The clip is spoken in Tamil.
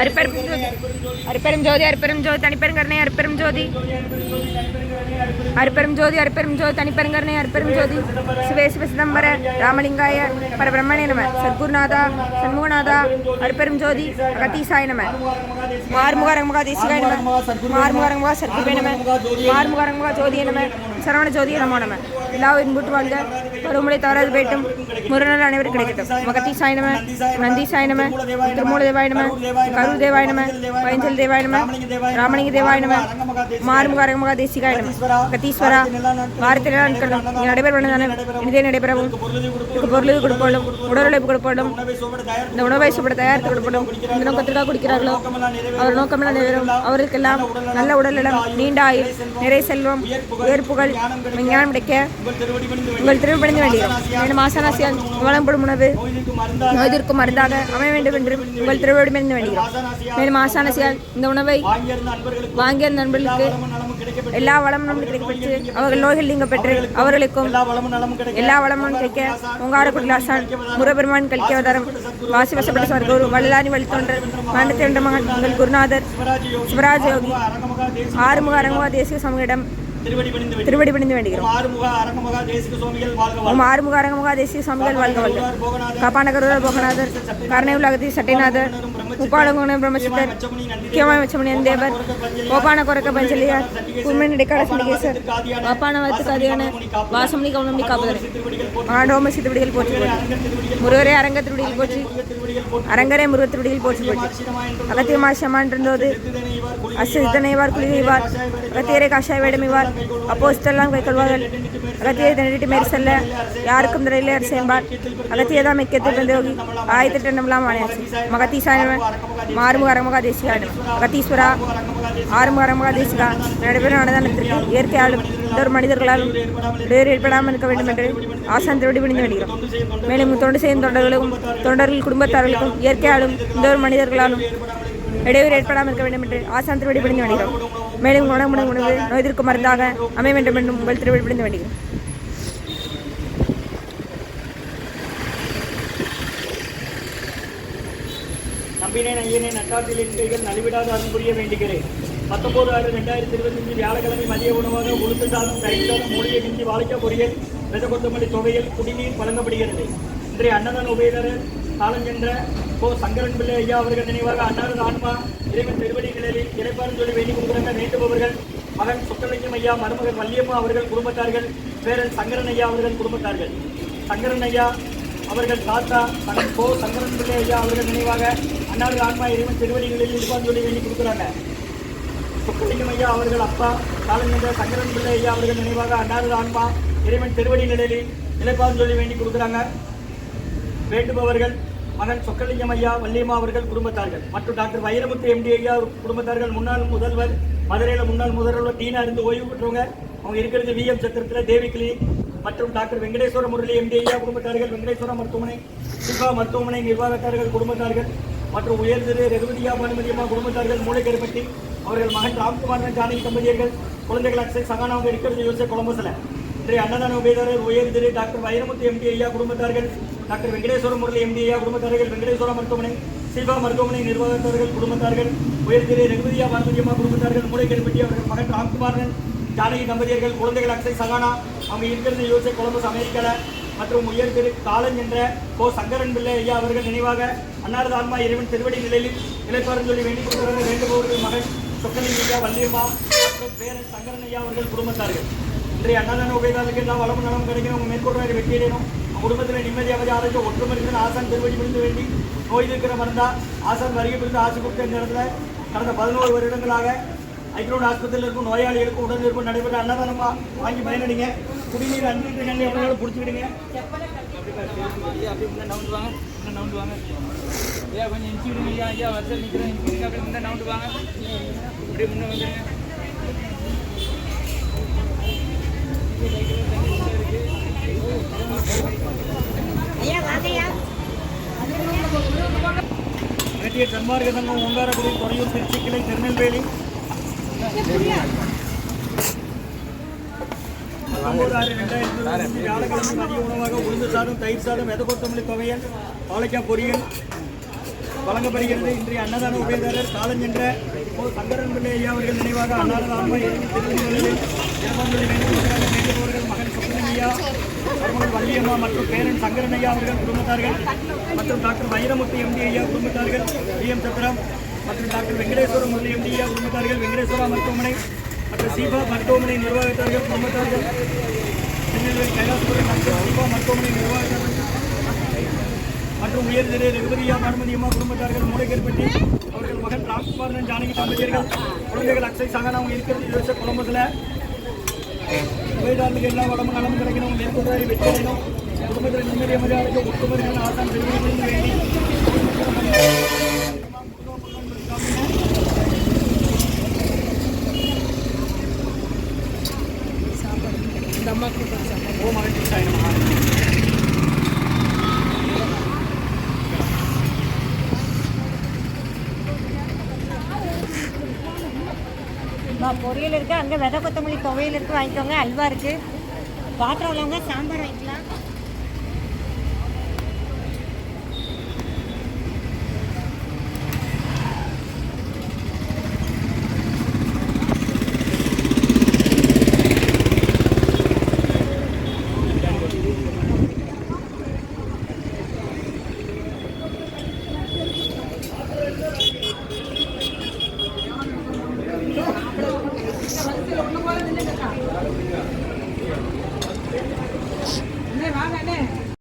அரிப்பெரும் ஜோதி அரிப்பெரும் ஜோதி அரிப்பெரும் ஜோதி தனிப்பெருங்கருணை அரிப்பெரும் ஜோதி அரிப்பெரும் ஜோதி அரிப்பெரும் ஜோதி தனிப்பெருங்கருணை அரிப்பெரும் ஜோதி சிவே சிவ சிதம்பர ராமலிங்காய பரபிரம்மணே நம சத்குருநாதா சண்முகநாதா அரிப்பெரும் ஜோதி அகத்தீசாய நம மார்முக ரங்கமுகா தேசிகாய நம மார்முக ரங்கமுகா சத்குருவே நம மார்முக ரங்கமுகா ஜோதிய நம சரவண ஜோதி நமோ நம. எல்லா இன்புட்டு வாழ்க. பருவமழை தவறாது போயிட்டும். முருகனால் அனைவரும் கிடைக்கட்டும். மகத்தி நம நந்தி நம திருமூல தேவாய நம கரூர் தேவாய நம பைஞ்சல் தேவாய ராமலிங்க தேவாய மாறுமுக மார்முக ரங்கமுகா கத்தீஸ்வரா வாரத்தில் நாட்களும் இங்கே நடைபெறுவதான இனிதே நடைபெறவும். இதுக்கு பொருளுக்கு கொடுப்போடும் உடல் கொடுப்போடும் இந்த உணவை சுப்பட தயாரித்து கொடுப்போடும். இந்த நோக்கத்திற்காக குடிக்கிறார்களோ? அவர் நோக்கமெல்லாம் நிறைவேறும். அவருக்கெல்லாம் நல்ல உடல் நலம் நீண்ட ஆயுள் நிறை செல்வம் உயர்ப்புகள் விஞ்ஞானம் கிடைக்க உங்கள் திருவிபடிந்து வேண்டியது மேலும் ஆசனாசியால் வளம்படும் உணவு நோய்திற்கும் மருந்தாக அமைய வேண்டும் என்று உங்கள் திருவிபடிந்து வேண்டியது மேலும் ஆசானசியால் இந்த உணவை வாங்கிய நண்பர்களுக்கு எல்லா வளமும் நமக்கு கிடைக்கப்பட்டு அவர்கள் நோய்கள் நீங்க பெற்று அவர்களுக்கும் எல்லா வளமும் கிடைக்க உங்கார குடிலாசான் முருகபெருமான் கல்கி அவதாரம் வாசி வசப்பட்ட சொர்க்கூர் வல்லாரி வழித்தோன்றர் மண்டத்தை என்ற மகன் உங்கள் குருநாதர் சிவராஜ யோகி ஆறுமுக அரங்கமுக தேசிய சமூகிடம் திருவடி பணிந்து வேண்டுகிறோம் ஓம் ஆறுமுக அரங்கமுக தேசிய சுவாமிகள் வாழ்க வாழ்க. காப்பான கருதர் போகநாதர். கருணை உலகத்தி சட்டைநாதர். முப்பாளகுண பிரம்மசித்தர். முக்கியமான வச்சமணியன் தேவர். கோபான கொரக்க பஞ்சலியார். உண்மை நடிக்கால சிண்டிகேசர் வாப்பான வத்துக்காதியான வாசமணி கவுனமணி காப்பதர் ஆண்டோம சித்துவிடிகள் போற்றி போற்றி. முருகரே அரங்க திருவடிகள் போற்றி. அரங்கரே முருக திருவடிகள் போற்றி போற்றி. அகத்தியமா சமான்றோது அசித்தனைவார் குளிகைவார். அகத்தியரை காஷாய வேடமிவார். அப்போஸ்தெல்லாம் கை கொள்வார்கள் அகத்தியை தண்டிட்டு மேறி செல்ல யாருக்கும் திரையிலேர் சேம்பார் அகத்தியதான் மிக்கத்தில் பிறந்தோகி. ஆயத்திட்டம் எண்ணம்லாம் வாணியாச்சு மகத்தீசாயவன் மாறுமுக அரமுக தேசிகாடும் கத்தீஸ்வரா ஆறுமுக அரமுக தேசிகா நடைபெறும் அன்னதானத்திற்கு இயற்கையாலும் ஒரு மனிதர்களாலும் வேறு ஏற்படாமல் இருக்க வேண்டும் என்று ஆசான் திருடி பிடிந்து மேலும் தொண்டு செய்யும் தொண்டர்களுக்கும் தொண்டர்கள் குடும்பத்தார்களுக்கும் இயற்கையாலும் இந்த ஒரு மனிதர்களாலும் இடையூறு ஏற்படாமல் இருக்க வேண்டும் என்று ஆசான் திருவடி பிடிந்து வேண்டுகிறோம் மேலும் உணவு உணவு நோய்திற்கு மருந்தாக அமைய வேண்டும் என்றும் உங்கள் திருவடி பிடிந்து வேண்டுகிறோம் நம்பினேன் ஐயனே நட்டாற்றிலின் கைகள் நலிவிடாத அருள் புரிய வேண்டுகிறேன். பத்தொன்பது ஆறு ரெண்டாயிரத்தி இருபத்தஞ்சு வியாழக்கிழமை மதிய உணவாக உளுந்து சாதம் தயிர் சாதம் மூலிகை கிஞ்சி வாழைக்காய் பொரியல் வெத கொத்தமல்லி தொகையில் குடிநீர் வழங்கப்படுகிறது. இன்றைய அன்னதான உபயதரர் காலஞ்சென்ற கோ சங்கரன் பிள்ளை ஐயா அவர்கள் நினைவாக அன்னாரது ஆன்மா இறைவன் திருவடிகளில் இறைப்பாரும் சொல்லி வேண்டிக் கொடுக்குறாங்க வேண்டுபவர்கள் மகன் சுக்கலிங்கம் ஐயா மருமகன் வள்ளியம்மா அவர்கள் குடும்பத்தார்கள் பேரன் சங்கரன் ஐயா அவர்கள் குடும்பத்தார்கள். சங்கரன் ஐயா அவர்கள் தாத்தா சங் கோ சங்கரன் பிள்ளை ஐயா அவர்கள் நினைவாக அன்னாரது ஆன்மா இறைவன் திருவடிகளில் இருப்பான் சொல்லி வேண்டி கொடுக்குறாங்க. சுக்கலிங்கம் ஐயா அவர்கள் அப்பா காலஞ்சென்ற சங்கரன் பிள்ளை ஐயா அவர்கள் நினைவாக அன்னாரது ஆன்மா இறைவன் திருவடி நிலையில் நிலைப்பான்னு சொல்லி வேண்டி கொடுக்குறாங்க. வேண்டுபவர்கள் மகன் சொக்கலிங்கம் ஐயா வள்ளியம்மா அவர்கள் குடும்பத்தார்கள். மற்றும் டாக்டர் வைரமுத்து எம்டி ஐயா குடும்பத்தார்கள் முன்னாள் முதல்வர் மதுரையில் முன்னாள் முதல்வர் டீனா இருந்து ஓய்வு பெற்றவங்க. அவங்க இருக்கிறது விஎம் சத்திரத்தில் தேவி கிளினிக் மற்றும் doctor Venkateswara Murali M D ஐயா குடும்பத்தார்கள் வெங்கடேஸ்வர மருத்துவமனை சிவா மருத்துவமனை நிர்வாகத்தார்கள் குடும்பத்தார்கள் மற்றும் உயர் திரு ரகுபதியா பானுமதியம்மா குடும்பத்தார்கள் மூளைக்கருப்பட்டி அவர்கள் மகன் ராம்குமார் ஜானகி தம்பதியர்கள் குழந்தைகள் அக்ஷய் சகானா இருக்கிறது யோசிச்ச கொலம்பஸில் இன்றைய அன்னதான உபயதாரர் உயர் திரு டாக்டர் வைரமுத்து எம்டி ஐயா குடும்பத்தார்கள் டாக்டர் வெங்கடேஸ்வர முரளி எம்டி ஐயா குடும்பத்தார்கள் வெங்கடேஸ்வர மருத்துவமனை சிவா மருத்துவமனை நிர்வாகத்தார்கள் குடும்பத்தார்கள் உயர் திரு ரகுபதியா பானுமதியம்மா குடும்பத்தார்கள் மூளைக்கருப்பட்டி அவர்கள் மகன் ராம்குமாரன் ஜானகி தம்பதியர்கள் குழந்தைகள் அக்ஷய் சகானா அவங்க இருக்கிறது யோசிச்ச கொலம்பஸ் அமெரிக்காவில் மற்றும் உயர் திரு காலன் என்ற கோ சங்கரன் பிள்ளை ஐயா அவர்கள் நினைவாக அன்னாரது ஆன்மா இறைவன் திருவடி நிலையில் இளைப்பாறும் சொல்லி வேண்டிக் கொடுக்கிறார்கள் வேண்டுபவர்கள் மகன் சொக்கலிங்க ஐயா வள்ளியம்மா மற்றும் பேரன் சங்கரன் ஐயா அவர்கள் குடும்பத்தார்கள். இன்றைய அன்னதான உபயதாரர்களுக்கு எல்லாம் வளமும் நலம் கிடைக்கணும். அவங்க மேற்கொள்வாங்க வெற்றியடையணும் அவங்க குடும்பத்தில் நிம்மதியாக ஆரோக்கியம் ஒற்றுமை இருந்து ஆசான் திருவடி விழுந்து வேண்டி நோய் இருக்கிற மருந்தா ஆசான் வருகை பிரிந்து ஆசை கொடுத்த இந்த இடத்துல கடந்த பதினோரு வருடங்களாக ஐக்ரோடு ஆஸ்பத்திரியில் இருக்கும் நோயாளிகளுக்கும் உடல் இருக்கும் நடைபெற்ற அன்னதானமா வாங்கி பயனடிங்க. குடிநீர் அஞ்சு லிட்டர் கண்ணி எவ்வளோ பிடிச்சிக்கிடுங்க. அப்படியே முன்னாடி நவுண்டு வாங்க வாங்க ஐயா கொஞ்சம் இன்ச்சு ஐயா ஐயா வருஷம் நிற்கிறேன் நவுண்டு வாங்க அப்படியே முன்னே வந்துடுங்க வேட்டிய சன்மார்க்க சங்கம் ஓங்காரக்குடி துறையூர் திருச்சி கிளை திருநெல்வேலி உணவாக உளுந்து சாதம் தயிர் சாதம் வெத கொத்தமல்லி துவையல் வாழைக்காய் பொரியல் வழங்கப்படுகிறது இன்றைய அன்னதான உபயதாரர் காலஞ்சென்ற ஓ ஐயா அவர்கள் நினைவாக அன்னாரது ஆன்மை திருவள்ளுவரில் திருமணங்களை வேண்டுகொள்கிறார்கள் வேண்டுபவர்கள் மகன் சுப்பிரமணிய ஐயா மருமகள் வள்ளியம்மா மற்றும் பேரன் சங்கரன் ஐயா அவர்கள் குடும்பத்தார்கள் மற்றும் டாக்டர் வைரமுத்து எம்டி ஐயா குடும்பத்தார்கள் டி எம் சத்திரம் மற்றும் டாக்டர் வெங்கடேஸ்வர முரளி எம்டிஏ குடும்பத்தார்கள் வெங்கடேஸ்வரா மருத்துவமனை மற்றும் சீபா மருத்துவமனை நிர்வாகத்தார்கள் குடும்பத்தார்கள் திருநெல்வேலி கைலாசபுரம் டாக்டர் சீபா மருத்துவமனை நிர்வாகத்தார்கள் மற்றும் உயர்திரு ரகுபதியா பானுமதி அம்மா குடும்பத்தார்கள் மூளைக்கேற்பட்டி அவர்கள் மகன் ராம்குமாரன் ஜானகி தம்பதியர்கள் குழந்தைகள் அக்ஷய் சாகனா அவங்க இருக்கிறது யோச குழம்புல உபயதாரர்களுக்கு எல்லா வளமும் நலமும் கிடைக்கணும் மேற்கொண்டாரி வெற்றி அடையணும். குடும்பத்தில் நிம்மதி அமைதியாக ஒட்டுமர்கள் ஆசான் செல்வதிலிருந்து வேண்டி. ஓம் மகன் சாயனமாக பொரியல் இருக்குது அங்கே விதை கொத்தமல்லி துவையல் இருக்குது வாங்கிக்கோங்க அல்வா இருக்குது பாத்திரம் உள்ளவங்க சாம்பார் வாங்கிக்கலாம்.